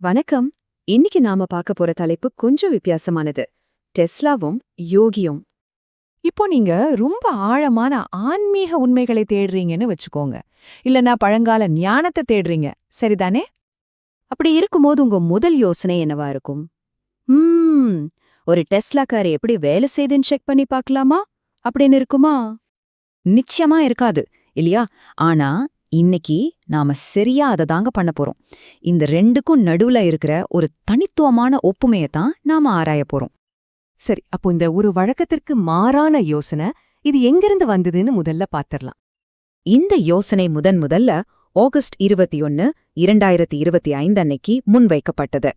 வணக்கம். இன்னைக்கு நாம பார்க்க போற தலைப்பு கொஞ்சம் வித்தியாசமானது. டெஸ்லாவும் யோகியும். இப்போ நீங்க ரொம்ப ஆழமான ஆன்மீக உண்மைகளை தேடுறீங்கன்னு வச்சுக்கோங்க. இல்லனா பழங்கால ஞானத்தை தேடுறீங்க. சரிதானே? அப்படி இருக்கும்போது உங்க முதல் யோசனை என்னவா இருக்கும்? ம் ஒரு டெஸ்லா கார் எப்படி வேலை செய்துன்னு செக் பண்ணி பார்க்கலாமா? அப்படின்னு இருக்குமா? நிச்சயமா இருக்காது இல்லையா? ஆனா இன்னைக்கு நாம சரியா அதை தாங்க பண்ண போறோம். இந்த ரெண்டுக்கும் நடுவுல இருக்கிற ஒரு தனித்துவமான ஒப்புமையை தான் நாம ஆராய போறோம். சரி அப்போ இந்த ஒரு வழக்கத்திற்கு மாறான யோசனை இது எங்கிருந்து வந்ததுன்னு முதல்ல பாத்திரலாம். இந்த யோசனை முதன் முதல்ல ஆகஸ்ட் இருபத்தி ஒன்னு இரண்டாயிரத்தி இருபத்தி ஐந்து அன்னைக்கு முன்வைக்கப்பட்டது.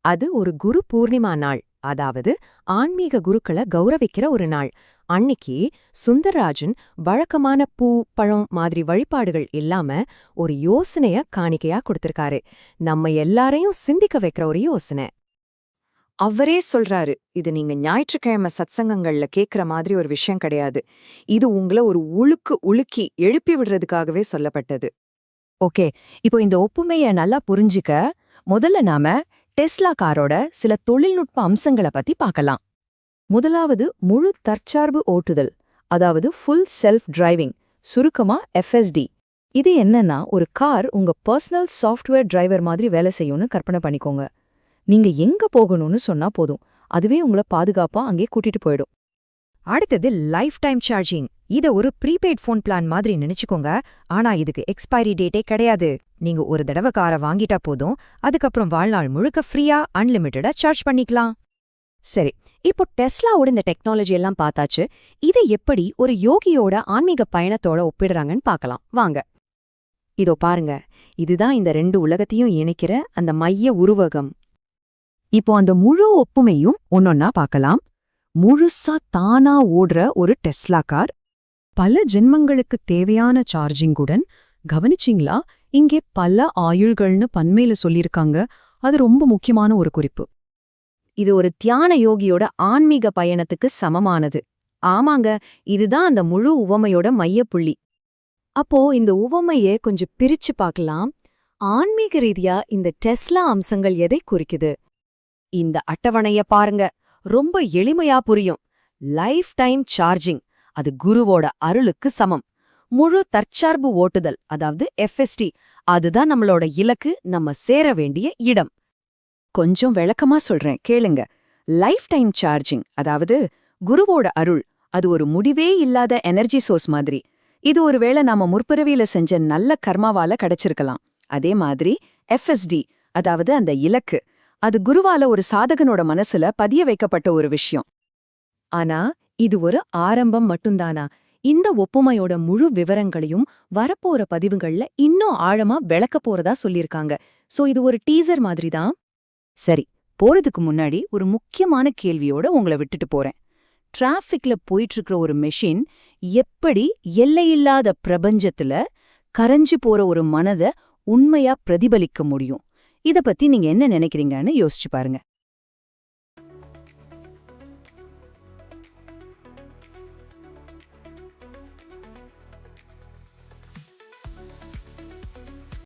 அது ஒரு குரு பூர்ணிமா நாள் அதாவது ஆன்மீக குருக்களை கௌரவிக்கிற ஒரு நாள். அன்னிக்கு சுந்தரராஜன் வழக்கமான பூ பழம் மாதிரி வழிபாடுகள் இல்லாம ஒரு யோசனைய காணிக்கையா கொடுத்திருக்காரு. நம்ம எல்லாரையும் சிந்திக்க வைக்கிற ஒரு யோசனை. அவரே சொல்றாரு இது நீங்க ஞாயிற்றுக்கிழமை சத்சங்கங்கள்ல கேக்குற மாதிரி ஒரு விஷயம் கிடையாது. இது உங்களை ஒரு உழுக்கு உழுக்கி எழுப்பி விடுறதுக்காகவே சொல்லப்பட்டது. ஓகே இப்போ இந்த ஒப்புமைய நல்லா புரிஞ்சுக்க முதல்ல நாம டெஸ்லா காரோட சில தொழில்நுட்ப அம்சங்களை பத்தி பார்க்கலாம். முதலாவது முழு தற்சார்பு ஓட்டுதல் அதாவது ஃபுல் செல்ஃப் டிரைவிங் சுருக்கமா எஃப்எஸ்டி இது என்னன்னா ஒரு கார் உங்க பர்சனல் சாஃப்ட்வேர் டிரைவர் மாதிரி வேலை செய்யும்னு கற்பனை பண்ணிக்கோங்க. நீங்க எங்க போகணும்னு சொன்னா போதும். அதுவே உங்களை பாதுகாப்பா அங்கே கூட்டிட்டு போயிடும். அடுத்தது லைஃப் டைம் சார்ஜிங் இத ஒரு ப்ரீபெய்ட் ஃபோன் பிளான் மாதிரி நினைச்சுக்கோங்க. ஆனா இதுக்கு எக்ஸ்பைரி டேட்டே கிடையாது. நீங்க ஒரு தடவை காரை வாங்கிட்டா போதும். அதுக்கப்புறம் வாழ்நாள் முழுக்க ஃப்ரீயா அன்லிமிட்டடா சார்ஜ் பண்ணிக்கலாம். சரி இப்போ டெஸ்லாவோட இந்த டெக்னாலஜி எல்லாம் பார்த்தாச்சு இதை எப்படி ஒரு யோகியோட ஆன்மீக பயணத்தோட ஒப்பிடுறாங்கன்னு பார்க்கலாம். வாங்க. இதோ பாருங்க. இதுதான் இந்த ரெண்டு உலகத்தையும் இணைக்கிற அந்த மைய உருவகம். இப்போ அந்த முழு ஒப்புமையும் ஒன்னொன்னா பார்க்கலாம். முழுசா தானா ஓடுற ஒரு டெஸ்லா கார் பல ஜென்மங்களுக்கு தேவையான சார்ஜிங்குடன் கவனிச்சிங்களா? இங்கே பல ஆயுள்கள்னு பன்மையில சொல்லியிருக்காங்க. அது ரொம்ப முக்கியமான ஒரு குறிப்பு. இது ஒரு தியான யோகியோட ஆன்மீக பயணத்துக்கு சமமானது. ஆமாங்க இதுதான் அந்த முழு உவமையோட மையப்புள்ளி. அப்போ இந்த உவமையை கொஞ்சம் பிரிச்சு பார்க்கலாம். ஆன்மீக ரீதியா இந்த டெஸ்லா அம்சங்கள் எதை குறிக்குது? இந்த அட்டவணைய பாருங்க ரொம்ப எளிமையா புரியும். லைஃப் டைம் சார்ஜிங் அது குருவோட அருளுக்கு சமம். முழு தற்சார்பு ஓட்டுதல் அதாவது எஃப்எஸ்டி அதுதான் நம்மளோட இலக்கு நம்ம சேர வேண்டிய இடம். கொஞ்சம் விளக்கமா சொல்றேன் கேளுங்க. லைஃப் டைம் சார்ஜிங் அதாவது குருவோட அருள் அது ஒரு முடிவே இல்லாத எனர்ஜி சோர்ஸ் மாதிரி. இது ஒருவேளை நாம முற்பிறவியில செஞ்ச நல்ல கர்மாவால கிடைச்சிருக்கலாம். அதே மாதிரி எஃப்எஸ்டி அதாவது அந்த இலக்கு அது குருவால ஒரு சாதகனோட மனசுல பதிய வைக்கப்பட்ட ஒரு விஷயம். ஆனா இது ஒரு ஆரம்பம் மட்டும்தானா? இந்த ஒப்புமையோட முழு விவரங்களையும் வரப்போற பதிவுகள்ல இன்னும் ஆழமா விளக்க போறதா சொல்லியிருக்காங்க. சோ இது ஒரு டீசர் மாதிரி தான் சரி போறதுக்கு முன்னாடி ஒரு முக்கியமான கேள்வியோட உங்களை விட்டுட்டு போறேன். டிராஃபிக்ல போயிட்டு இருக்கிற ஒரு மெஷின் எப்படி எல்லையில்லாத பிரபஞ்சத்துல கரைஞ்சு போற ஒரு மனதை உண்மையா பிரதிபலிக்க முடியும்? இத பத்தி நீங்க என்ன நினைக்கிறீங்கன்னு யோசிச்சு பாருங்க.